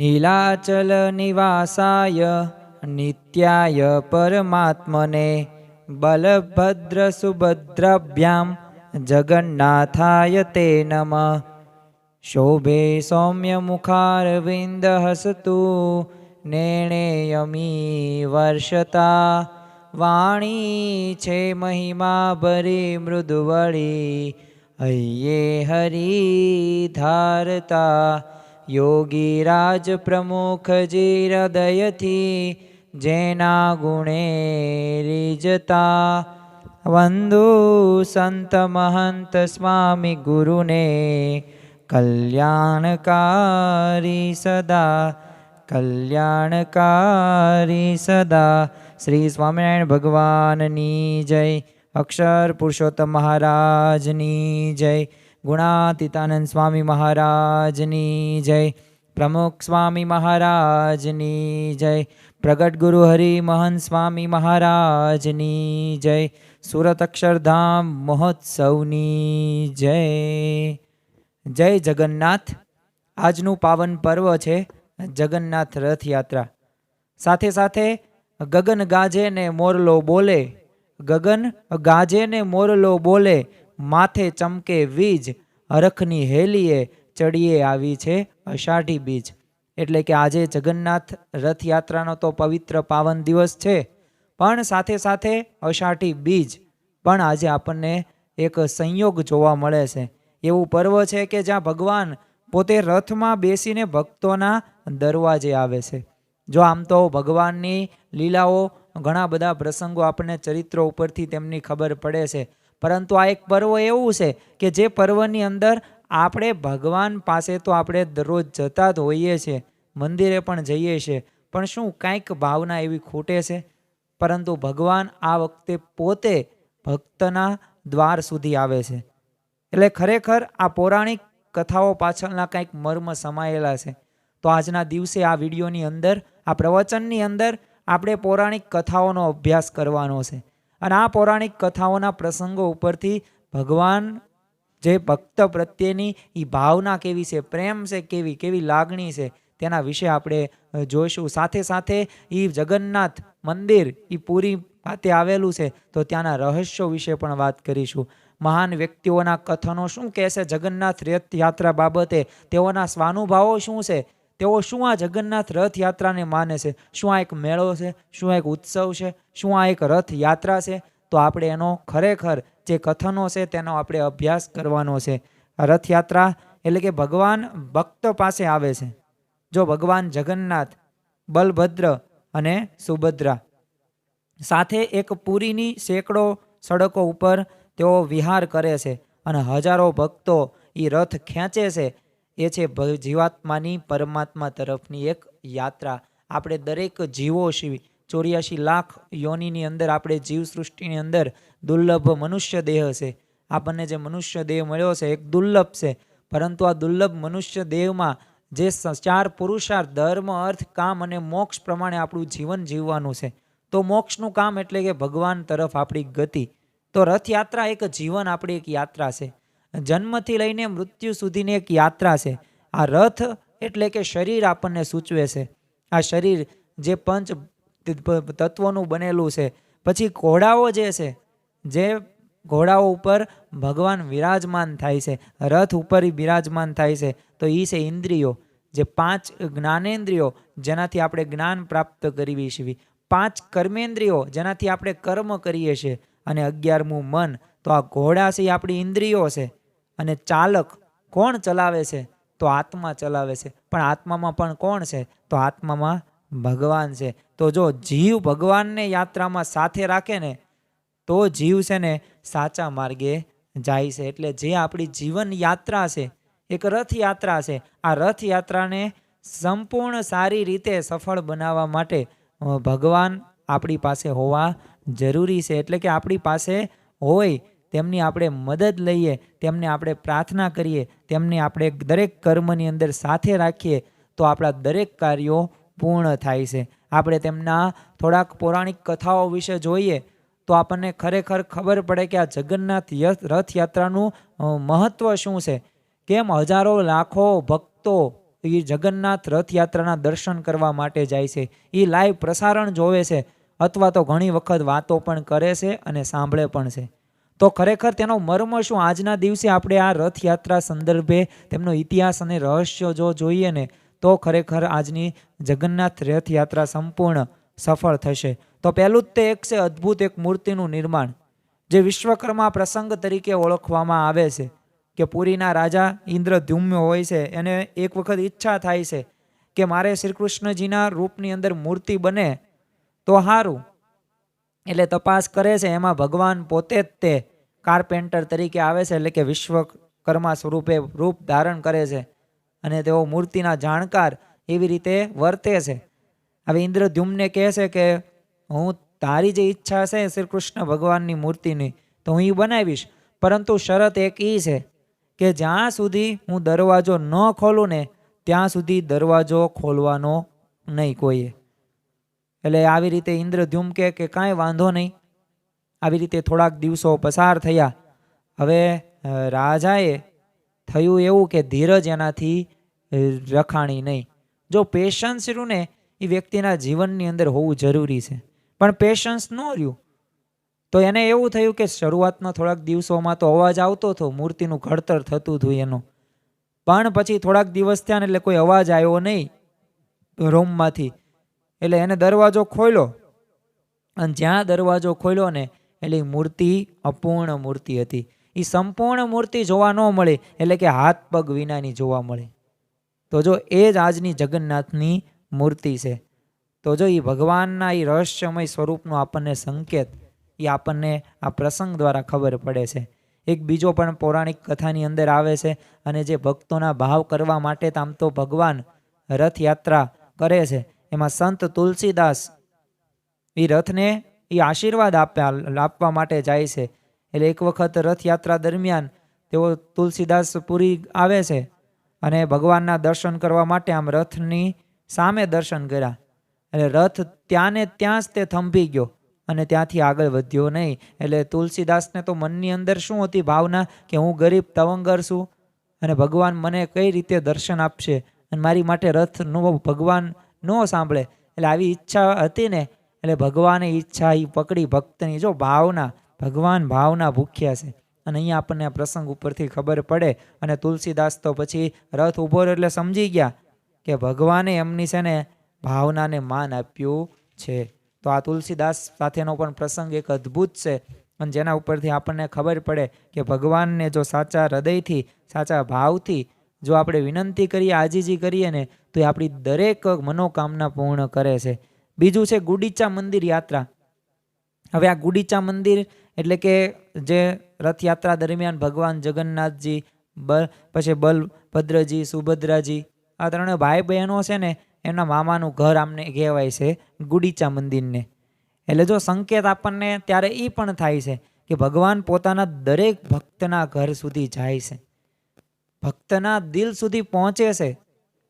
નીલાચલ નિવાસાય નિત્યાય પરમાત્મને બલભદ્ર સુભદ્રાભ્યામ જગન્નાથાય તે નમ શોભે સૌમ્ય મુખારવિંદ હસતુ નેણેયમી વર્ષતા વાણી છે મહિમા ભરી મૃદુવળી હૈયે હરી ધારતા યોગી રાજ પ્રમુખજી હૃદયથી જેના ગુણે રીજતા વંદુ સંત મહંત સ્વામી ગુરુને કલ્યાણકારી સદા કલ્યાણકારી સદા. શ્રી સ્વામિનારાયણ ભગવાનની જય, અક્ષર પુરુષોત્તમ મહારાજની જય. ગુણાતીતાનંદ સ્વામી મહારાજની જય પ્રમુખ સ્વામી મહારાજની જય પ્રગટ ગુરુ હરિ મહંત સ્વામી મહારાજની જય સુરત અક્ષરધામ મહોત્સવની જય જય જગન્નાથ આજનું પાવન પર્વ છે જગન્નાથ રથયાત્રા. સાથે સાથે ગગન ગાજે ને મોરલો બોલે, ગગન ગાજે ને મોરલો બોલે માથે ચમકે વીજ, હરખની હેલીએ ચડીએ આવી છે અષાઢી બીજ. એટલે કે આજે જગન્નાથ રથયાત્રાનો તો પવિત્ર પાવન દિવસ છે, પણ સાથે સાથે અષાઢી બીજ પણ આજે આપણને એક સંયોગ જોવા મળે છે. એવું પર્વ છે કે જ્યાં ભગવાન પોતે રથમાં બેસીને ભક્તોના દરવાજે આવે છે. જો આમ તો ભગવાનની લીલાઓ ઘણા બધા પ્રસંગો આપણને ચરિત્રો ઉપરથી તેમની ખબર પડે છે. પરંતુ આ એક પર્વ એવું છે કે જે પર્વની અંદર આપણે ભગવાન પાસે તો આપણે દરરોજ જતા જ હોઈએ છીએ, મંદિરે પણ જઈએ છીએ. પણ શું કાંઈક ભાવના એવી ખૂટે છે? પરંતુ ભગવાન આ વખતે પોતે ભક્તના દ્વાર સુધી આવે છે. એટલે ખરેખર આ પૌરાણિક કથાઓ પાછળના કંઈક મર્મ સમાયેલા છે. તો આજના દિવસે આ વિડીયોની અંદર, આ પ્રવચનની અંદર આપણે પૌરાણિક કથાઓનો અભ્યાસ કરવાનો છે. અને આ પૌરાણિક કથાઓના પ્રસંગો ઉપરથી ભગવાન જે ભક્ત પ્રત્યેની એ ભાવના કેવી છે, પ્રેમ છે, કેવી કેવી લાગણી છે, તેના વિશે આપણે જોઈશું. સાથે સાથે એ જગન્નાથ મંદિર એ પૂરી ખાતે આવેલું છે, તો ત્યાંના રહસ્યો વિશે પણ વાત કરીશું. મહાન વ્યક્તિઓના કથનો શું કહેશે? જગન્નાથ રથયાત્રા બાબતે તેઓના સ્વાનુભાવો શું છે? તેઓ શું આ જગન્નાથ રથયાત્રાને માને છે? શું આ એક મેળો છે? શું એક ઉત્સવ છે? શું આ એક રથયાત્રા છે? તો આપણે એનો ખરેખર જે કથનો છે તેનો આપણે અભ્યાસ કરવાનો છે. રથયાત્રા એટલે કે ભગવાન ભક્ત પાસે આવે છે. જો ભગવાન જગન્નાથ, બલભદ્ર અને સુભદ્રા સાથે એક પુરીની સેંકડો સડકો ઉપર તેઓ વિહાર કરે છે અને હજારો ભક્તો એ રથ ખેંચે છે એ છે જીવાત્માની પરમાત્મા તરફની એક યાત્રા. આપણે દરેક જીવો શિવ ચોર્યાસી લાખ યોનિની અંદર આપણે જીવ સૃષ્ટિની અંદર દુર્લભ મનુષ્ય દેહ છે. આપણને જે મનુષ્ય દેહ મળ્યો છે, એક દુર્લભ છે. પરંતુ આ દુર્લભ મનુષ્ય દેહમાં જે ચાર પુરુષાર્થ, ધર્મ, અર્થ, કામ અને મોક્ષ પ્રમાણે આપણું જીવન જીવવાનું છે. તો મોક્ષનું કામ એટલે કે ભગવાન તરફ આપણી ગતિ. તો રથયાત્રા એક જીવન આપણી એક યાત્રા છે. જન્મથી લઈને મૃત્યુ સુધીની એક યાત્રા છે. આ રથ એટલે કે શરીર આપણને સૂચવે છે. આ શરીર જે પંચ તત્વોનું બનેલું છે. પછી ઘોડાઓ જે છે, જે ઘોડાઓ ઉપર ભગવાન વિરાજમાન થાય છે. રથ ઉપર બિરાજમાન થાય છે. તો એ છે ઇન્દ્રિયો. જે પાંચ જ્ઞાનેન્દ્રિયો જેનાથી આપણે જ્ઞાન પ્રાપ્ત કરવી છીએ. પાંચ કર્મેન્દ્રિયો જેનાથી આપણે કર્મ કરીએ છીએ. અને અગિયારમું મન. તો આ ઘોડા છે, એ આપણી ઇન્દ્રિયો છે. અને ચાલક કોણ ચલાવે છે? તો આત્મા ચલાવે છે. પણ આત્મામાં પણ કોણ છે? તો આત્મામાં ભગવાન છે. તો જો જીવ ભગવાનને યાત્રામાં સાથે રાખે ને, તો જીવ છે ને સાચા માર્ગે જાય છે. એટલે જે આપણી જીવન યાત્રા છે, એક રથયાત્રા છે, આ રથયાત્રાને સંપૂર્ણ સારી રીતે સફળ બનાવવા માટે ભગવાન આપણી પાસે હોવા જરૂરી છે. એટલે કે આપણી પાસે હોય તેમની આપણે મદદ લઈએ, તેમને આપણે પ્રાર્થના કરીએ, તેમને આપણે દરેક કર્મની અંદર સાથે રાખીએ, તો આપણા દરેક કાર્યો પૂર્ણ થાય છે. આપણે તેમના થોડાક પૌરાણિક કથાઓ વિશે જોઈએ, તો આપણને ખરેખર ખબર પડે કે આ જગન્નાથ રથયાત્રાનું મહત્ત્વ શું છે? કેમ હજારો લાખો ભક્તો એ જગન્નાથ રથયાત્રાના દર્શન કરવા માટે જાય છે? એ લાઈવ પ્રસારણ જોવે છે, અથવા તો ઘણી વખત વાતો પણ કરે છે અને સાંભળે પણ છે. તો ખરેખર તેનો મર્મ શું? આજના દિવસે આપણે આ રથયાત્રા સંદર્ભે તેમનો ઇતિહાસ અને રહસ્ય જો જોઈએ ને, તો ખરેખર આજની જગન્નાથ રથયાત્રા સંપૂર્ણ સફળ થશે. તો પહેલું જ તે એક છે, અદ્ભુત એક મૂર્તિનું નિર્માણ, જે વિશ્વકર્મા પ્રસંગ તરીકે ઓળખવામાં આવે છે, કે પુરીના રાજા ઇન્દ્રદ્યુમ્ય હોય છે. એને એક વખત ઈચ્છા થાય છે કે મારે શ્રી કૃષ્ણજીના રૂપની અંદર મૂર્તિ બને, તો સારું એટલે તપાસ કરે છે, એમાં ભગવાન પોતે જ તે કાર્પેન્ટર તરીકે આવે છે, એટલે કે વિશ્વકર્મા સ્વરૂપે રૂપ ધારણ કરે છે અને તેઓ મૂર્તિના જાણકાર એવી રીતે વર્તે છે. હવે ઇન્દ્રદ્યુમ્ને કહે છે કે, હું તારી જે ઈચ્છા છે શ્રી કૃષ્ણ ભગવાનની મૂર્તિની, તો હું એ બનાવીશ. પરંતુ શરત એક એ છે કે જ્યાં સુધી હું દરવાજો ન ખોલું ને, ત્યાં સુધી દરવાજો ખોલવાનો નહીં કોઈએ. એટલે આવી રીતે ઇન્દ્ર કહે કે કાંઈ વાંધો નહીં. આવી રીતે થોડાક દિવસો પસાર થયા. હવે રાજાએ થયું એવું કે ધીરજ એનાથી રખાણી નહીં. જો પેશન્સ રહ્યું ને એ વ્યક્તિના જીવનની અંદર હોવું જરૂરી છે. પણ પેશન્સ ન રહ્યું. તો એને એવું થયું કે શરૂઆતના થોડાક દિવસોમાં તો અવાજ આવતો હતો, મૂર્તિનું ઘડતર થતું હતું એનું. પણ પછી થોડાક દિવસ થયા એટલે કોઈ અવાજ આવ્યો નહીં રૂમમાંથી. એટલે એને દરવાજો ખોલ્યો અને જ્યાં દરવાજો ખોલ્યો ને એટલે મૂર્તિ અપૂર્ણ મૂર્તિ હતી. એ સંપૂર્ણ મૂર્તિ જોવા ન મળે, એટલે કે હાથ પગ વિનાની જોવા મળે. તો જો એ જ આજની જગન્નાથની મૂર્તિ છે. તો જો એ ભગવાનના એ રહસ્યમય સ્વરૂપનો આપણને સંકેત એ આપણને આ પ્રસંગ દ્વારા ખબર પડે છે. એક બીજો પણ પૌરાણિક કથાની અંદર આવે છે, અને જે ભક્તોના ભાવ કરવા માટે આમ તો ભગવાન રથયાત્રા કરે છે. એમાં સંત તુલસીદાસ એ રથને એ આશીર્વાદ આપ્યા, આપવા માટે જાય છે. એટલે એક વખત રથયાત્રા દરમિયાન તેઓ તુલસીદાસ પુરી આવે છે અને ભગવાનના દર્શન કરવા માટે આમ રથની સામે દર્શન કર્યા. એટલે રથ ત્યાં ને ત્યાં જ તે થંભી ગયો અને ત્યાંથી આગળ વધ્યો નહીં. એટલે તુલસીદાસને તો મનની અંદર શું હતી ભાવના કે હું ગરીબ તવંગર છું અને ભગવાન મને કઈ રીતે દર્શન આપશે? અને મારી માટે રથનો ભગવાન ન સાંભળે. એટલે આવી ઈચ્છા હતી ને, એટલે ભગવાને ઈચ્છા એ પકડી ભક્તની. જો ભાવના, ભગવાન ભાવના ભૂખ્યા છે. અને અહીંયા આપણને આ પ્રસંગ ઉપરથી ખબર પડે. અને તુલસીદાસ તો પછી રથ ઊભો એટલે સમજી ગયા કે ભગવાને એમની છે ને ભાવનાને માન આપ્યું છે. તો આ તુલસીદાસ સાથેનો પણ પ્રસંગ એક અદ્ભુત છે. અને જેના ઉપરથી આપણને ખબર પડે કે ભગવાનને જો સાચા હૃદયથી, સાચા ભાવથી જો આપણે વિનંતી કરીએ, આજીજી કરીએ ને તો એ આપણી દરેક મનોકામના પૂર્ણ કરે છે. બીજું છે ગુડીચા મંદિર યાત્રા. હવે આ ગુડીચા મંદિર એટલે કે જે રથયાત્રા દરમિયાન ભગવાન જગન્નાથજી બ પછી બલભદ્રજી સુભદ્રાજી, આ ત્રણે ભાઈ બહેનો છે ને, એમના મામાનું ઘર આમને કહેવાય છે ગુડીચા મંદિરને. એટલે જો સંકેત આપણને ત્યારે એ પણ થાય છે કે ભગવાન પોતાના દરેક ભક્તના ઘર સુધી જાય છે. ભક્તના દિલ સુધી પહોંચે છે.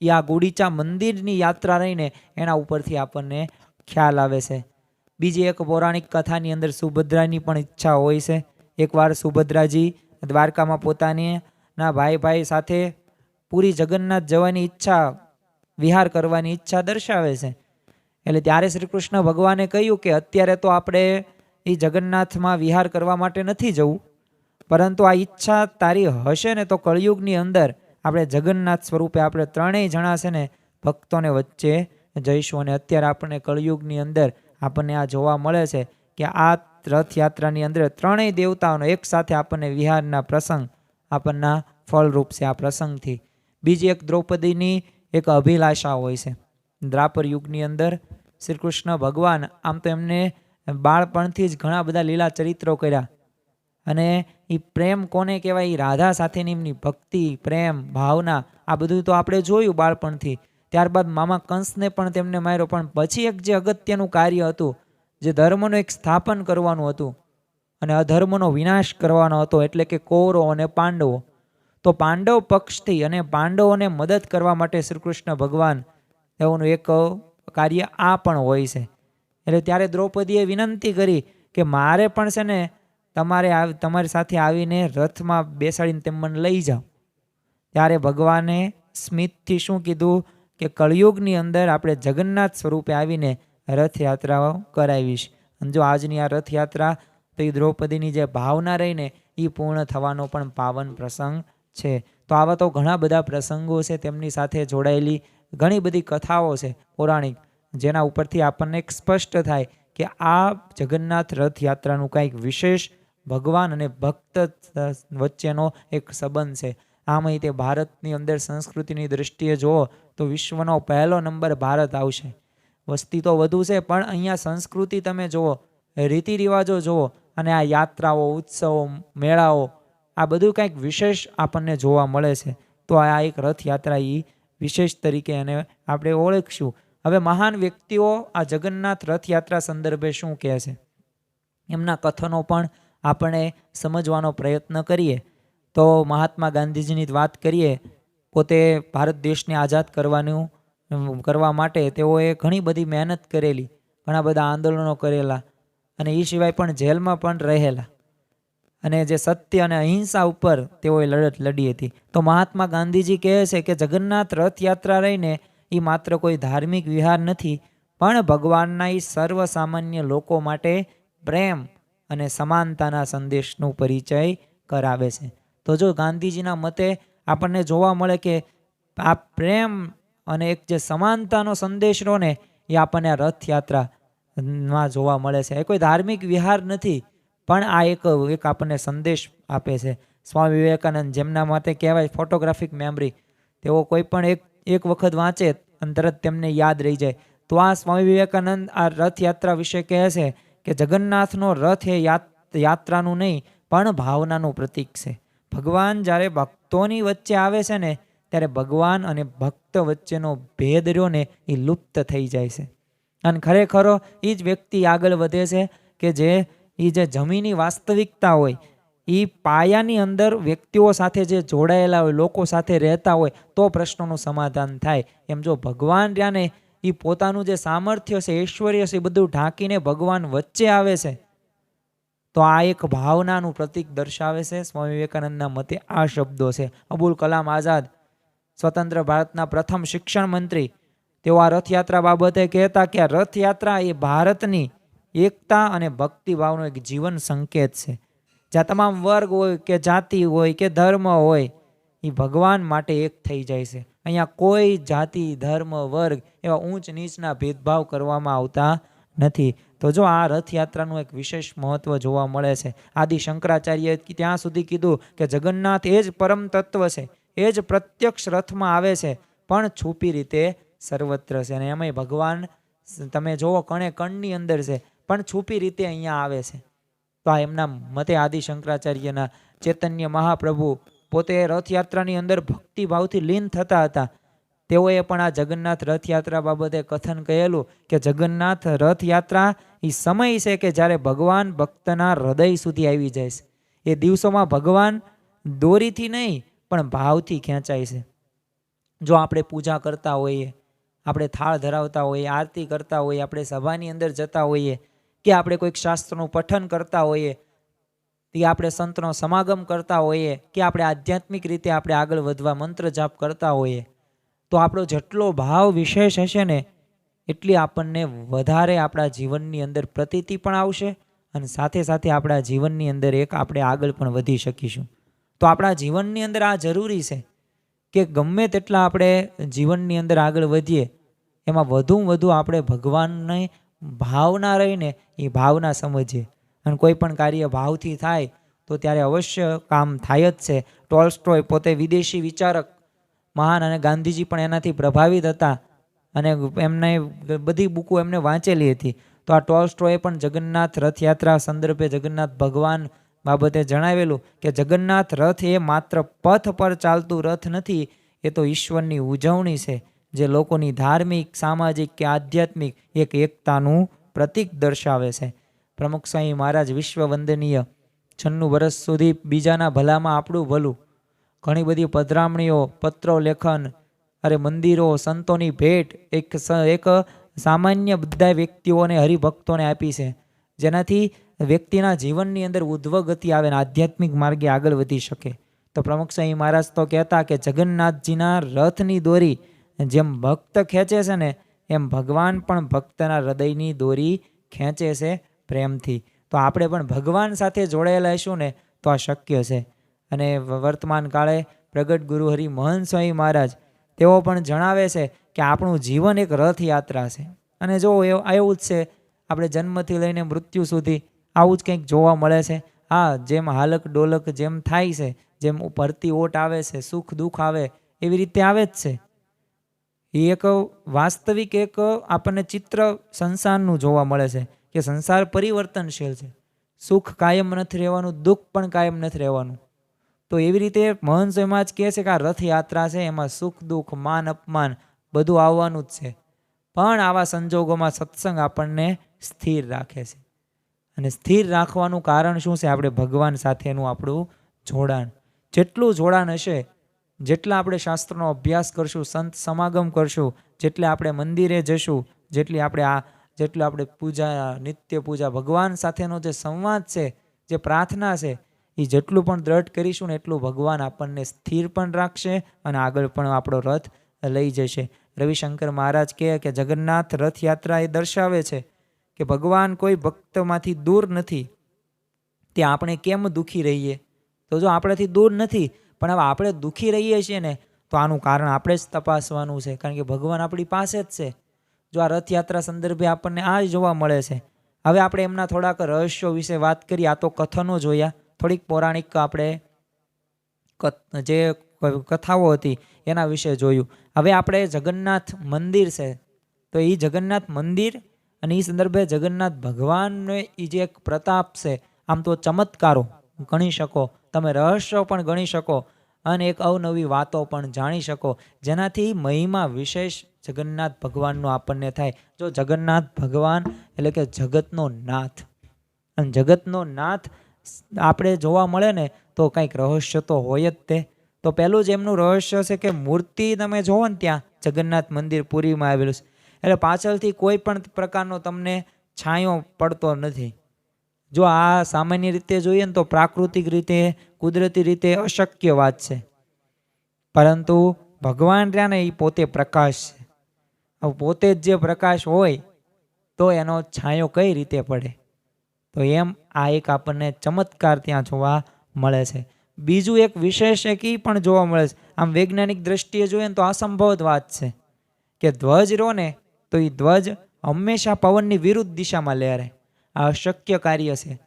એ આ ગુડીચા મંદિરની યાત્રા રહીને એના ઉપરથી આપણને ખ્યાલ આવે છે. બીજી એક પૌરાણિક કથાની અંદર સુભદ્રાની પણ ઈચ્છા હોય છે. એકવાર સુભદ્રાજી દ્વારકામાં પોતાનીના ભાઈ ભાઈ સાથે પૂરી જગન્નાથ જવાની ઈચ્છા, વિહાર કરવાની ઈચ્છા દર્શાવે છે. એટલે ત્યારે શ્રી કૃષ્ણ ભગવાને કહ્યું કે અત્યારે તો આપણે એ જગન્નાથમાં વિહાર કરવા માટે નથી જવું. પરંતુ આ ઈચ્છા તારી હશે ને તો કળિયુગની અંદર આપણે જગન્નાથ સ્વરૂપે આપણે ત્રણેય જણા છે ને ભક્તોને વચ્ચે જઈશું અને અત્યારે આપણને કળિયુગની અંદર આપણને આ જોવા મળે છે કે આ રથયાત્રાની અંદર ત્રણેય દેવતાઓનો એક સાથે આપણને વિહારના પ્રસંગ આપણના ફળરૂપ છે આ પ્રસંગથી. બીજી એક દ્રૌપદીની એક અભિલાષા હોય છે. દ્રાપર યુગની અંદર શ્રી કૃષ્ણ ભગવાન આમ તો એમને બાળપણથી જ ઘણા બધા લીલા ચરિત્રો કર્યા. અને એ પ્રેમ કોને કહેવાય? એ રાધા સાથેની એમની ભક્તિ, પ્રેમ, ભાવના, આ બધું તો આપણે જોયું બાળપણથી. ત્યારબાદ મામા કંસને પણ તેમને માર્યો, પણ પછી એક જે અગત્યનું કાર્ય હતું, જે ધર્મનું એક સ્થાપન કરવાનું હતું, અને અધર્મનો વિનાશ કરવાનો હતો, એટલે કે કૌરવો અને પાંડવો. તો પાંડવ પક્ષથી અને પાંડવોને મદદ કરવા માટે શ્રી કૃષ્ણ ભગવાન તેઓનું એક કાર્ય આ પણ હોય છે. એટલે ત્યારે દ્રૌપદીએ વિનંતી કરી કે મારે પણ છે ને તમારે તમારી સાથે આવીને રથમાં બેસાડીને તેમ મને લઈ જાઓ. ત્યારે ભગવાને સ્મિતથી શું કીધું કે કળિયુગની અંદર આપણે જગન્નાથ સ્વરૂપે આવીને રથયાત્રાઓ કરાવીશ. અને જો આજની આ રથયાત્રા તો એ દ્રૌપદીની જે ભાવના રહીને એ પૂર્ણ થવાનો પણ પાવન પ્રસંગ છે. તો આવા તો ઘણા બધા પ્રસંગો છે, તેમની સાથે જોડાયેલી ઘણી બધી કથાઓ છે, પૌરાણિક, જેના ઉપરથી આપણને સ્પષ્ટ થાય કે આ જગન્નાથ રથયાત્રાનું કંઈક વિશેષ ભગવાન અને ભક્ત વચ્ચેનો એક સંબંધ છે. આમ અહીં તે ભારતની અંદર સંસ્કૃતિની દૃષ્ટિએ જુઓ તો વિશ્વનો પહેલો નંબર ભારત આવશે. વસ્તી તો વધુ છે, પણ અહીંયા સંસ્કૃતિ તમે જુઓ રીતિ રિવાજો જુઓ અને આ યાત્રાઓ, ઉત્સવો, મેળાઓ, આ બધું કંઈક વિશેષ આપણને જોવા મળે છે. તો આ એક રથયાત્રા એ વિશેષ તરીકે એને આપણે ઓળખશું. હવે મહાન વ્યક્તિઓ આ જગન્નાથ રથયાત્રા સંદર્ભે શું કહે છે? એમના કથનો પણ આપણે સમજવાનો પ્રયત્ન કરીએ, તો મહાત્મા ગાંધીજીની વાત કરીએ, પોતે ભારત દેશને આઝાદ કરવાનું કરવા માટે તેઓએ ઘણી બધી મહેનત કરેલી, ઘણા બધા આંદોલનો કરેલા અને એ સિવાય પણ જેલમાં પણ રહેલા. અને જે સત્ય અને અહિંસા ઉપર તેઓએ લડત લડી હતી. તો મહાત્મા ગાંધીજી કહે છે કે જગન્નાથ રથયાત્રા રહીને એ માત્ર કોઈ ધાર્મિક વિહાર નથી, પણ ભગવાનના એ સર્વસામાન્ય લોકો માટે પ્રેમ અને સમાનતાના સંદેશનું પરિચય કરાવે છે. તો જો ગાંધીજીના મતે આપણને જોવા મળે કે આ પ્રેમ અને એક જે સમાનતાનો સંદેશ રહ્યો ને એ આપણને રથયાત્રામાં જોવા મળે છે. એ કોઈ ધાર્મિક વિહાર નથી, પણ આ એક એક આપણને સંદેશ આપે છે. સ્વામી વિવેકાનંદ જેમના માટે કહેવાય ફોટોગ્રાફિક મેમરી તેઓ કોઈ પણ એક એક વખત વાંચે અને તરત તેમને યાદ રહી જાય. તો આ સ્વામી વિવેકાનંદ આ રથયાત્રા વિશે કહે છે કે જગન્નાથનો રથ એ યાત- યાત્રાનું નહીં, પણ ભાવનાનું પ્રતીક છે. ભગવાન જ્યારે ભક્તોની વચ્ચે આવે છે ને, ત્યારે ભગવાન અને ભક્ત વચ્ચેનો ભેદ રહ્યો ને, એ લુપ્ત થઈ જાય છે. અને ખરેખરો એ જ વ્યક્તિ આગળ વધે છે કે જે એ જે જમીની વાસ્તવિકતા હોય એ પાયાની અંદર વ્યક્તિઓ સાથે જે જોડાયેલા હોય, લોકો સાથે રહેતા હોય, તો પ્રશ્નોનું સમાધાન થાય. એમ જો ભગવાન રહ્યા એ પોતાનું જે સામર્થ્ય છે, ઐશ્વર્ય છે એ બધું ઢાંકીને ભગવાન વચ્ચે આવે છે. તો આ એક ભાવનાનું પ્રતીક દર્શાવે છે સ્વામી વિવેકાનંદના મતે આ શબ્દો છે. અબુલ કલામ આઝાદ, સ્વતંત્ર ભારતના પ્રથમ શિક્ષણ મંત્રી, તેઓ આ રથયાત્રા બાબતે કહેતા કે આ રથયાત્રા એ ભારતની એકતા અને ભક્તિભાવનો એક જીવન સંકેત છે. જ્યાં તમામ વર્ગ હોય કે જાતિ હોય કે ધર્મ હોય એ ભગવાન માટે એક થઈ જાય છે. અહીંયા કોઈ જાતિ, ધર્મ, વર્ગ એવા ઊંચ નીચના ભેદભાવ કરવામાં આવતા નથી. તો જો આ રથયાત્રાનું એક વિશેષ મહત્વ જોવા મળે છે. આદિ શંકરાચાર્યએ ત્યાં સુધી કીધું કે જગન્નાથ એ જ પરમ તત્વ છે. એ જ પ્રત્યક્ષ રથમાં આવે છે. પણ છુપી રીતે સર્વત્ર છે અને એમાંય ભગવાન તમે જુઓ કણે કણની અંદર છે. પણ છુપી રીતે અહીંયા આવે છે. તો આ એમના મતે આદિ શંકરાચાર્યના ચૈતન્ય મહાપ્રભુ પોતે રથયાત્રાની અંદર ભક્તિભાવથી લીન થતા હતા. તેઓએ પણ આ જગન્નાથ રથયાત્રા બાબતે કથન કહેલું કે જગન્નાથ રથયાત્રા એ સમય છે કે જ્યારે ભગવાન ભક્તના હૃદય સુધી આવી જાય છે. એ દિવસોમાં ભગવાન દોરીથી નહીં, પણ ભાવથી ખેંચાય છે. જો આપણે પૂજા કરતા હોઈએ, આપણે થાળ ધરાવતા હોઈએ, આરતી કરતા હોઈએ, આપણે સભાની અંદર જતા હોઈએ, કે આપણે કોઈક શાસ્ત્રનું પઠન કરતા હોઈએ કે આપણે સંતનો સમાગમ કરતા હોઈએ કે આપણે આધ્યાત્મિક રીતે આપણે આગળ વધવા મંત્ર જાપ કરતા હોઈએ, તો આપણો જેટલો ભાવ વિશેષ હશે ને, એટલી આપણને વધારે આપણા જીવનની અંદર પ્રતીતિ પણ આવશે અને સાથે સાથે આપણા જીવનની અંદર એક આપણે આગળ પણ વધી શકીશું. તો આપણા જીવનની અંદર આ જરૂરી છે કે ગમે તેટલા આપણે જીવનની અંદર આગળ વધીએ, એમાં વધુમાં વધુ આપણે ભગવાનની ભાવના રહીને એ ભાવના સમજીએ. અને કોઈ પણ કાર્ય ભાવથી થાય, તો ત્યારે અવશ્ય કામ થાય જ છે. ટોલ્સ્ટોય પોતે વિદેશી વિચારક, મહાન અને ગાંધીજી પણ એનાથી પ્રભાવિત હતા અને એમને બધી બુકો એમને વાંચેલી હતી. તો આ ટોલ્સ્ટોએ પણ જગન્નાથ રથયાત્રા સંદર્ભે જગન્નાથ ભગવાન બાબતે જણાવેલું કે જગન્નાથ રથ એ માત્ર પથ પર ચાલતું રથ નથી, એ તો ઈશ્વરની ઉજવણી છે, જે લોકોની ધાર્મિક, સામાજિક કે આધ્યાત્મિક એક એકતાનું પ્રતીક દર્શાવે છે. પ્રમુખ સ્વામી મહારાજ વિશ્વ વંદનીય છન્નું વર્ષ સુધી બીજાના ભલામાં આપણું ભલું. ઘણી બધી પધરામણીઓ, પત્રો, લેખન, અરે મંદિરો, સંતોની ભેટ, એક એક સામાન્ય બધા વ્યક્તિઓને, હરિભક્તોને આપી છે. જેનાથી વ્યક્તિના જીવનની અંદર ઉદ્ધવ ગતિ આવે ને આધ્યાત્મિક માર્ગે આગળ વધી શકે. તો પ્રમુખ સ્વામી મહારાજ તો કહેતા કે જગન્નાથજીના રથની દોરી જેમ ભક્ત ખેંચે છે ને, એમ ભગવાન પણ ભક્તના હૃદયની દોરી ખેંચે છે. પ્રેમથી. તો આપણે પણ ભગવાન સાથે જોડાયેલા હશું ને, તો આ શક્ય છે. અને વર્તમાન કાળે પ્રગટ ગુરુ હરિ મહંત સ્વામી મહારાજ, તેઓ પણ જણાવે છે કે આપણું જીવન એક રથયાત્રા છે. અને જો એવું જ છે, આપણે જન્મથી લઈને મૃત્યુ સુધી આવું જ કંઈક જોવા મળે છે. હા, જેમ હાલક ડોલક જેમ થાય છે, જેમ ભરતી ઓટ આવે છે, સુખ દુઃખ આવે, એવી રીતે આવે જ છે. એ એક વાસ્તવિક એક આપણને ચિત્ર સંસારનું જોવા મળે છે. કે સંસાર પરિવર્તનશીલ છે. સુખ કાયમ નથી રહેવાનું, દુઃખ પણ કાયમ નથી રહેવાનું. તો એવી રીતે મહંસ એમાં જ કહે છે કે આ રથયાત્રા છે, એમાં સુખ, દુઃખ, માન, અપમાન બધું આવવાનું જ છે. પણ આવા સંજોગોમાં સત્સંગ આપણને સ્થિર રાખે છે. અને સ્થિર રાખવાનું કારણ શું છે? આપણે ભગવાન સાથેનું આપણું જોડાણ. જેટલું જોડાણ હશે, જેટલા આપણે શાસ્ત્રનો અભ્યાસ કરશું, સંત સમાગમ કરશું, જેટલે આપણે મંદિરે જશું, જેટલી આપણે આ જેટલું આપણે પૂજા, નિત્ય પૂજા, ભગવાન સાથેનો જે સંવાદ છે, જે પ્રાર્થના છે, એ જેટલું પણ દ્રઢ કરીશું ને એટલું ભગવાન આપણને સ્થિર પણ રાખશે અને આગળ પણ આપણો રથ લઈ જશે. રવિશંકર મહારાજ કહે કે જગન્નાથ રથયાત્રા એ દર્શાવે છે કે ભગવાન કોઈ ભક્તમાંથી દૂર નથી. તે આપણે કેમ દુઃખી રહીએ? તો જો આપણાથી દૂર નથી, પણ હવે આપણે દુઃખી રહીએ છીએ ને, તો આનું કારણ આપણે જ તપાસવાનું છે. કારણ કે ભગવાન આપણી પાસે જ છે. જો આ રથયાત્રા સંદર્ભે આપણને આ જ જોવા મળે છે. હવે આપણે એમના થોડાક રહસ્યો વિશે વાત કરીએ. આ તો કથનો જોયા થોડીક પૌરાણિક આપણે જે કથાઓ હતી એના વિશે જોયું. હવે આપણે જગન્નાથ મંદિર છે. તો એ જગન્નાથ મંદિર અને એ સંદર્ભે જગન્નાથ ભગવાનનો એ જે એક પ્રતાપ છે, આમ તો ચમત્કારો ગણી શકો. તમે રહસ્યો પણ ગણી શકો અને એક અવનવી વાતો પણ જાણી શકો. જેનાથી મહિમા વિશેષ જગન્નાથ ભગવાનનું આપણને થાય. જો જગન્નાથ ભગવાન એટલે કે જગતનો નાથ. અને જગતનો નાથ આપણે જોવા મળે ને તો કંઈક રહસ્ય તો હોય જ તે. તો પહેલું જ એમનું રહસ્ય છે કે મૂર્તિ તમે જોવો ને ત્યાં, જગન્નાથ મંદિર પુરીમાં આવેલું છે. એટલે પાછળથી કોઈ પણ પ્રકારનો તમને છાંયો પડતો નથી. જો આ સામાન્ય રીતે જોઈએ ને તો પ્રાકૃતિક રીતે, કુદરતી રીતે અશક્ય વાત છે. પરંતુ ભગવાન રહ્યા ને એ પોતે પ્રકાશ છે. પોતે જ જે પ્રકાશ હોય, તો એનો છાંયો કઈ રીતે પડે? તો એમ આ એક આપણને ચમત્કાર ત્યાં જોવા મળે છે. બીજું એક વિશેષ એક એ પણ જોવા મળે છે. આમ વૈજ્ઞાનિક દ્રષ્ટિએ જોઈએ ને તો અસંભવ વાત છે કે ધ્વજ રો ને, તો એ ધ્વજ હંમેશા પવનની વિરુદ્ધ દિશામાં લહેરે. આ અશક્ય કાર્ય છે.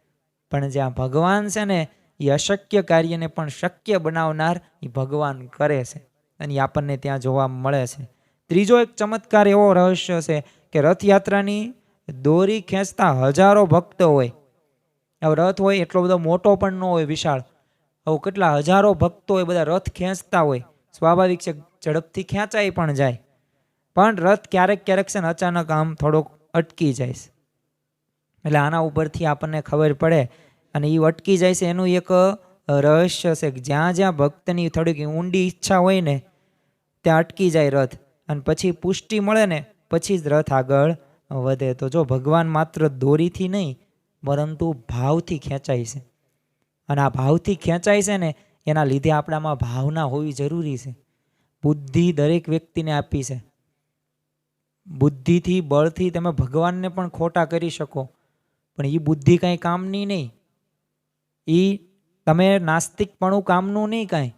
પણ જ્યાં ભગવાન છે ને એ અશક્ય કાર્યને પણ શક્ય બનાવનાર એ ભગવાન કરે છે. અને એ આપણને ત્યાં જોવા મળે છે. ત્રીજો એક ચમત્કાર એવો રહસ્ય છે કે રથયાત્રાની દોરી ખેંચતા હજારો ભક્ત હોય. હવે રથ હોય એટલો બધો મોટો પણ ન હોય, વિશાળ. હવે કેટલા હજારો ભક્તો હોય બધા રથ ખેંચતા હોય. સ્વાભાવિક છે, ઝડપથી ખેંચાઈ પણ જાય. પણ રથ ક્યારેક ક્યારેક છે ને અચાનક આમ થોડોક અટકી જાય એટલે આના ઉપરથી આપણને ખબર પડે અને એ અટકી જાય છે એનું એક રહસ્ય છે કે જ્યાં જ્યાં ભક્તની થોડીક ઊંડી ઈચ્છા હોય ને, ત્યાં અટકી જાય રથ. અને પછી પુષ્ટિ મળે ને, પછી જ રથ આગળ વધે. તો જો ભગવાન માત્ર દોરીથી નહીં, પરંતુ ભાવથી ખેંચાય છે. અને આ ભાવથી ખેંચાય છે ને, એના લીધે આપણામાં ભાવના હોવી જરૂરી છે. બુદ્ધિ દરેક વ્યક્તિને આપી છે. બુદ્ધિથી, બળથી તમે ભગવાનને પણ ખોટા કરી શકો. પણ એ બુદ્ધિ કાંઈ કામની નહીં. એ તમે નાસ્તિકપણું કામનું નહીં કાંઈ.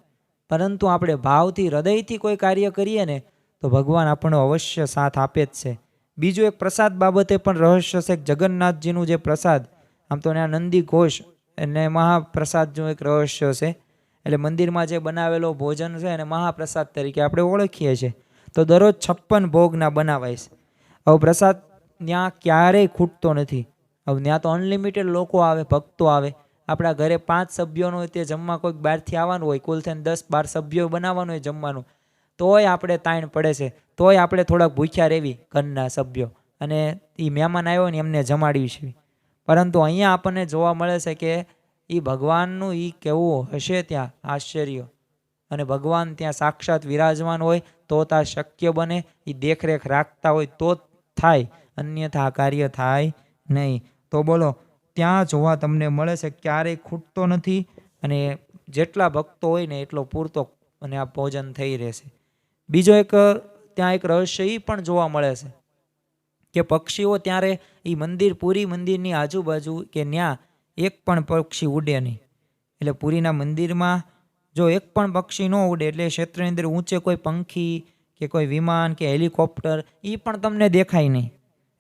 પરંતુ આપણે ભાવથી, હૃદયથી કોઈ કાર્ય કરીએ ને તો ભગવાન આપણો અવશ્ય સાથ આપે જ છે. બીજું એક પ્રસાદ બાબતે પણ રહસ્ય છે જગન્નાથજીનું જે પ્રસાદ, આમ તો ત્યાં નંદી ઘોષ એને મહાપ્રસાદનું એક રહસ્ય છે. એટલે મંદિરમાં જે બનાવેલો ભોજન છે એને મહાપ્રસાદ તરીકે આપણે ઓળખીએ છીએ. તો દરરોજ છપ્પન ભોગના બનાવાય છે. હવે પ્રસાદ ત્યાં ક્યારેય ખૂટતો નથી. હવે ત્યાં તો અનલિમિટેડ લોકો આવે, ભક્તો આવે. આપણા ઘરે પાંચ સભ્યોનો હોય તે જમવા કોઈક બહારથી આવવાનું હોય, કુલ થઈને દસ બાર સભ્યો બનાવવાનું હોય જમવાનું. તોય આપણે તાણ પડે છે. તોય આપણે થોડાક ભૂખ્યા રહેવી ઘરના સભ્યો. અને એ મહેમાન આવ્યો ને એમને જમાડ્યું છે. પરંતુ અહીંયા આપણને જોવા મળે છે કે એ ભગવાનનું એ કેવું હશે ત્યાં? આશ્ચર્ય. અને ભગવાન ત્યાં સાક્ષાત વિરાજમાન હોય તો ત્યાં શક્ય બને. એ દેખરેખ રાખતા હોય તો જ થાય. અન્યથા કાર્ય થાય નહીં. તો બોલો, ત્યાં જોવા તમને મળે છે ક્યારેય ખૂટતો નથી? અને જેટલા ભક્તો હોય ને એટલો પૂરતો અને આ ભોજન થઈ રહેશે. બીજો એક, ત્યાં એક રહસ્ય એ પણ જોવા મળે છે કે પક્ષીઓ ત્યારે એ મંદિર, પૂરી મંદિરની આજુબાજુ કે ત્યાં એક પણ પક્ષી ઉડે નહીં. એટલે પુરીના મંદિરમાં જો એક પણ પક્ષી ન ઉડે એટલે ક્ષેત્રની અંદર ઊંચે કોઈ પંખી કે કોઈ વિમાન કે હેલિકોપ્ટર એ પણ તમને દેખાય નહીં.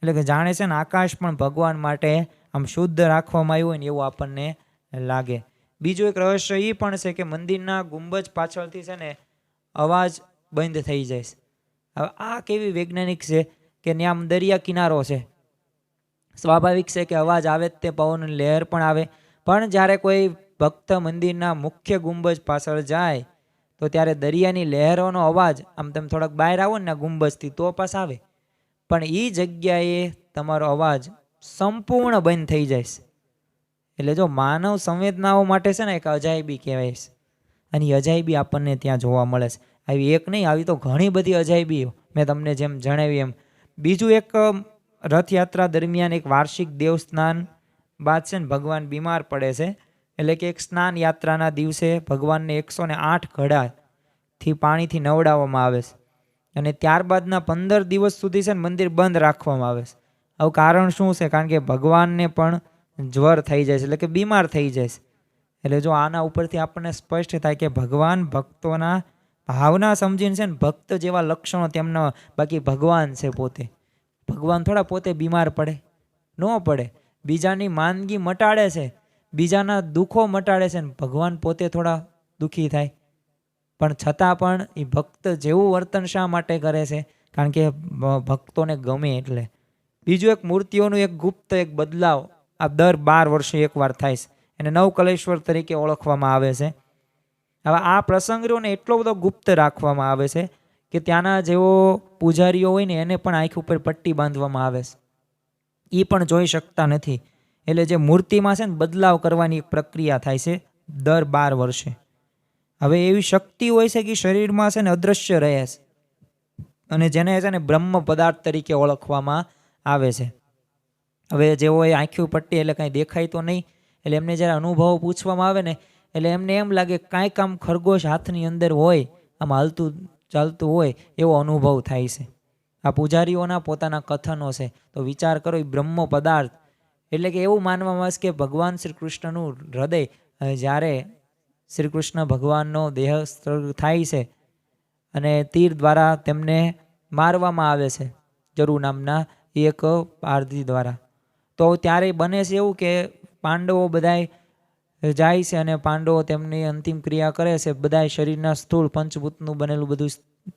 એટલે કે જાણે છે ને આકાશ પણ ભગવાન માટે આમ શુદ્ધ રાખવામાં આવ્યું હોય ને એવું આપણને લાગે. બીજું એક રહસ્ય એ પણ છે કે મંદિરના ગુંબજ પાછળથી છે ને અવાજ બંધ થઈ છે હવે આ કેવી વૈજ્ઞાનિક છે કે ત્યાં દરિયા કિનારો છે? સ્વાભાવિક છે કે અવાજ આવે તે પવન લહેર પણ આવે. પણ જ્યારે કોઈ ભક્ત મંદિરના મુખ્ય ગુંબજ પાછળ જાય, તો ત્યારે દરિયાની લહેરોનો અવાજ, આમ તમે થોડાક બહાર આવો ને ગુંબજથી, તો પાસ આવે. પણ એ જગ્યાએ તમારો અવાજ સંપૂર્ણ બંધ થઈ જાય એટલે જો માનવ સંવેદનાઓ માટે છે ને એક અજાયબી કહેવાય છે. અને અજાયબી આપણને ત્યાં જોવા મળે છે. આવી એક નહીં, આવી તો ઘણી બધી અજાયબીઓ મેં તમને જેમ જણાવી એમ. બીજું એક રથયાત્રા દરમિયાન એક વાર્ષિક દેવ સ્નાન બાદ છે ને ભગવાન બીમાર પડે છે. એટલે કે એક સ્નાન યાત્રાના દિવસે ભગવાનને એકસો ને આઠ ઘડાથી પાણીથી નવડાવવામાં આવે છે. અને ત્યારબાદના પંદર દિવસ સુધી છે ને મંદિર બંધ રાખવામાં આવે છે. આવું કારણ શું છે? કારણ કે ભગવાનને પણ જ્વર થઈ જાય છે, એટલે કે બીમાર થઈ જાય છે. એટલે જો આના ઉપરથી આપણને સ્પષ્ટ થાય કે ભગવાન ભક્તોના ભાવના સમજીને છે ને ભક્ત જેવા લક્ષણો તેમના બાકી ભગવાન છે પોતે. ભગવાન થોડા પોતે બીમાર પડે, ન પડે. બીજાની માંદગી મટાડે છે, બીજાના દુઃખો મટાડે છે ને ભગવાન પોતે થોડા દુઃખી થાય. પણ છતાં પણ એ ભક્ત જેવું વર્તન શા માટે કરે છે? કારણ કે ભક્તોને ગમે એટલે. બીજું એક મૂર્તિઓનું એક ગુપ્ત એક બદલાવ આ દર બાર વર્ષે એકવાર થાય છે. એને નવકલેશ્વર તરીકે ઓળખવામાં આવે છે. હવે આ પ્રસંગોને એટલો બધો ગુપ્ત રાખવામાં આવે છે કે ત્યાંના જેવો પૂજારીઓ હોય ને એને પણ આંખ ઉપર પટ્ટી બાંધવામાં આવે છે. એ પણ જોઈ શકતા નથી. એટલે જે મૂર્તિમાં છે ને બદલાવ કરવાની એક પ્રક્રિયા થાય છે દર બાર વર્ષે. હવે એવી શક્તિ હોય છે કે શરીરમાં છે ને અદૃશ્ય રહે છે અને જેને છે ને બ્રહ્મ પદાર્થ તરીકે ઓળખવામાં આવે છે. હવે જેઓ એ આંખ્યું પટ્ટી એટલે કાંઈ દેખાય તો નહીં. એટલે એમને જ્યારે અનુભવ પૂછવામાં આવે ને એટલે એમને એમ લાગે કાંઈક આમ ખરગોશ હાથની અંદર હોય, આમ હાલતું, ચાલતું હોય, એવો અનુભવ થાય છે. આ પૂજારીઓના પોતાના કથનો છે. તો વિચાર કરો એ બ્રહ્મ પદાર્થ. એટલે કે એવું માનવામાં આવે છે કે ભગવાન શ્રી કૃષ્ણનું હૃદય જ્યારે શ્રી કૃષ્ણ ભગવાનનો દેહ થાય છે અને તીર દ્વારા તેમને મારવામાં આવે છે જરૂર નામના એક પારધી દ્વારા. તો ત્યારે બને છે એવું કે પાંડવો બધાય જાય છે અને પાંડવો તેમની અંતિમ ક્રિયા કરે છે. બધાય શરીરના સ્થૂળ પંચભૂતનું બનેલું બધું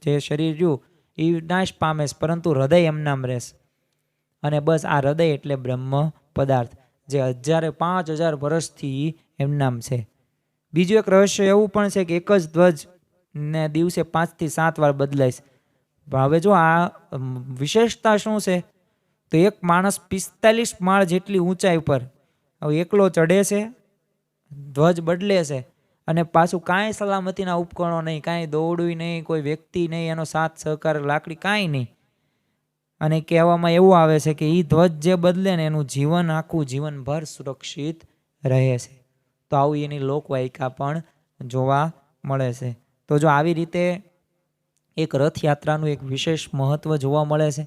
જે શરીર રહ્યું, એ નાશ પામે છે, પરંતુ હૃદય એમનામ રહેશે અને બસ આ હૃદય એટલે બ્રહ્મ પદાર્થ, જે હજારે પાંચ હજાર વર્ષથી એમનામ છે. બીજું એક રહસ્ય એવું પણ છે કે એક જ ધ્વજ ને દિવસે પાંચથી સાત વાર બદલાય હવે જો આ વિશેષતા શું છે? તો એક માણસ પિસ્તાલીસ માળ જેટલી ઊંચાઈ પર એકલો ચઢે છે ધ્વજ બદલે છે અને પાછું કાંઈ સલામતીના ઉપકરણો નહીં, કાંઈ દોડવી નહીં, કોઈ વ્યક્તિ નહીં, એનો સાથ, સહકાર, લાકડી કાંઈ નહીં. અને કહેવામાં એવું આવે છે કે એ ધ્વજ જે બદલે ને એનું જીવન આખું જીવનભર સુરક્ષિત રહે છે. તો આવું એની લોકવાયિકા પણ જોવા મળે છે. તો જો આવી રીતે એક રથયાત્રાનું એક વિશેષ મહત્વ જોવા મળે છે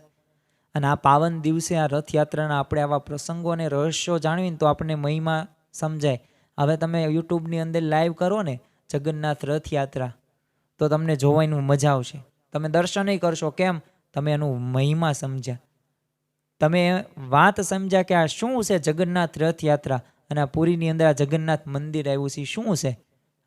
અને આ પાવન દિવસે આ રથયાત્રાના આપણે આવા પ્રસંગો અને રહસ્યો જાણવીને તો આપણને મહિમા સમજાય. હવે તમે યુટ્યુબની અંદર લાઈવ કરો ને જગન્નાથ રથયાત્રા, તો તમને જોવાની મજા આવશે. તમે દર્શનય કરશો, કેમ? તમે એનું મહિમા સમજ્યા. તમે વાત સમજ્યા કે આ શું છે જગન્નાથ રથયાત્રા અને પુરીની અંદર આ જગન્નાથ મંદિર આવ્યું છે, શું છે?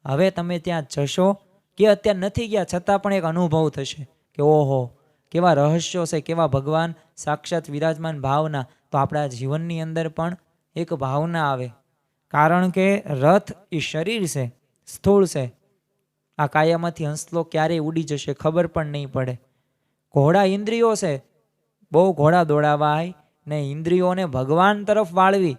હવે તમે ત્યાં જશો કે અત્યારે નથી ગયા, છતાં પણ એક અનુભવ થશે કે ઓહો, કેવા રહસ્યો છે, કેવા ભગવાન સાક્ષાત વિરાજમાન ભાવના. તો આપણા જીવનની અંદર પણ એક ભાવના આવે. કારણ કે રથ એ શરીર છે, સ્થૂળ છે. આ કાયામાંથી હંસલો ક્યારેય ઉડી જશે ખબર પણ નહીં પડે. ઘોડા ઇન્દ્રિયો છે. બહુ ઘોડા દોડાવાય ને ઇન્દ્રિયોને ભગવાન તરફ વાળવી.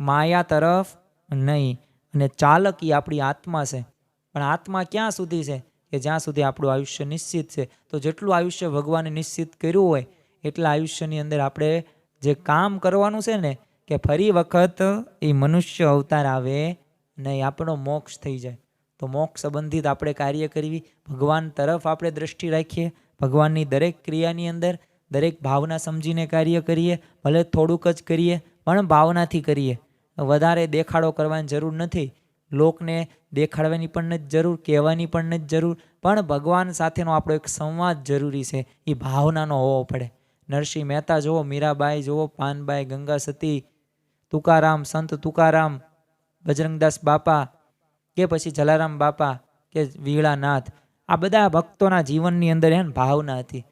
માયા તરફ નહીં. અને ચાલક એ આપણી આત્મા છે. પણ આત્મા ક્યાં સુધી છે? કે જ્યાં સુધી આપણું આયુષ્ય નિશ્ચિત છે. તો જેટલું આયુષ્ય ભગવાને નિશ્ચિત કર્યું હોય, એટલા આયુષ્યની અંદર આપણે જે કામ કરવાનું છે ને કે ફરી વખત એ મનુષ્ય અવતાર આવે ને આપણો મોક્ષ થઈ જાય. તો મોક્ષ સંબંધિત આપણે કાર્ય કરવી, ભગવાન તરફ આપણે દ્રષ્ટિ રાખીએ, ભગવાનની દરેક ક્રિયાની અંદર દરેક ભાવના સમજીને કાર્ય કરીએ, ભલે થોડુંક જ કરીએ, પણ ભાવનાથી કરીએ. વધારે દેખાડો કરવાની જરૂર નથી. લોકને દેખાડવાની પણ નથી જરૂર, કહેવાની પણ નથી જરૂર, પણ ભગવાન સાથેનો આપણો એક સંવાદ જરૂરી છે. એ ભાવનાનો હોવો પડે. નરસિંહ મહેતા જુઓ, મીરાબાઈ જુઓ, પાનબાઈ ગંગા સતી તુકારામ, સંત તુકારામ, બજરંગદાસ બાપા કે પછી જલારામ બાપા કે વીળાનાથ. આ બધા ભક્તોના જીવનની અંદર એને ભાવના હતી.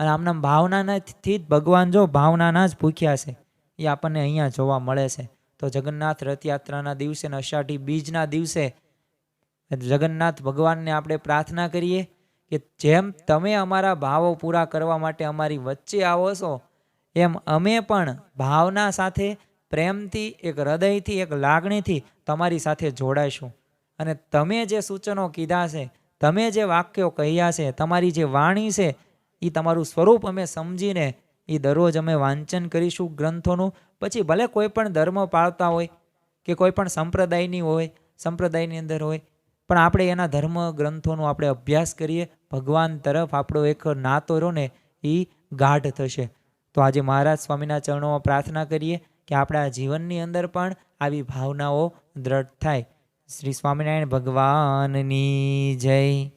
અને આમના ભાવનાથી જ ભગવાન જો ભાવનાના જ ભૂખ્યા છે. એ આપણને અહીંયા જોવા મળે છે. તો જગન્નાથ રથયાત્રાના દિવસે અને અષાઢી બીજના દિવસે જગન્નાથ ભગવાનને આપણે પ્રાર્થના કરીએ કે જેમ તમે અમારા ભાવો પૂરા કરવા માટે અમારી વચ્ચે આવો છો, એમ અમે પણ ભાવના સાથે પ્રેમથી, એક હૃદયથી, એક લાગણીથી તમારી સાથે જોડાઈશું. અને તમે જે સૂચનો કીધા છે, તમે જે વાક્યો કહ્યા છે, તમારી જે વાણી છે એ તમારું સ્વરૂપ અમે સમજીને એ દરરોજ અમે વાંચન કરીશું ગ્રંથોનું. પછી ભલે કોઈ પણ ધર્મ પાળતા હોય કે કોઈ પણ સંપ્રદાયની હોય, સંપ્રદાયની અંદર હોય, પણ આપણે એના ધર્મ ગ્રંથોનો આપણે અભ્યાસ કરીએ. ભગવાન તરફ આપણો એક નાતો રહ્યો ને એ ગાઢ થશે. તો આજે મહારાજ સ્વામીના ચરણોમાં પ્રાર્થના કરીએ. કે આપણા જીવનની અંદર પણ આવી ભાવનાઓ દ્રઢ થાય. શ્રી સ્વામિનારાયણ ભગવાનની જય.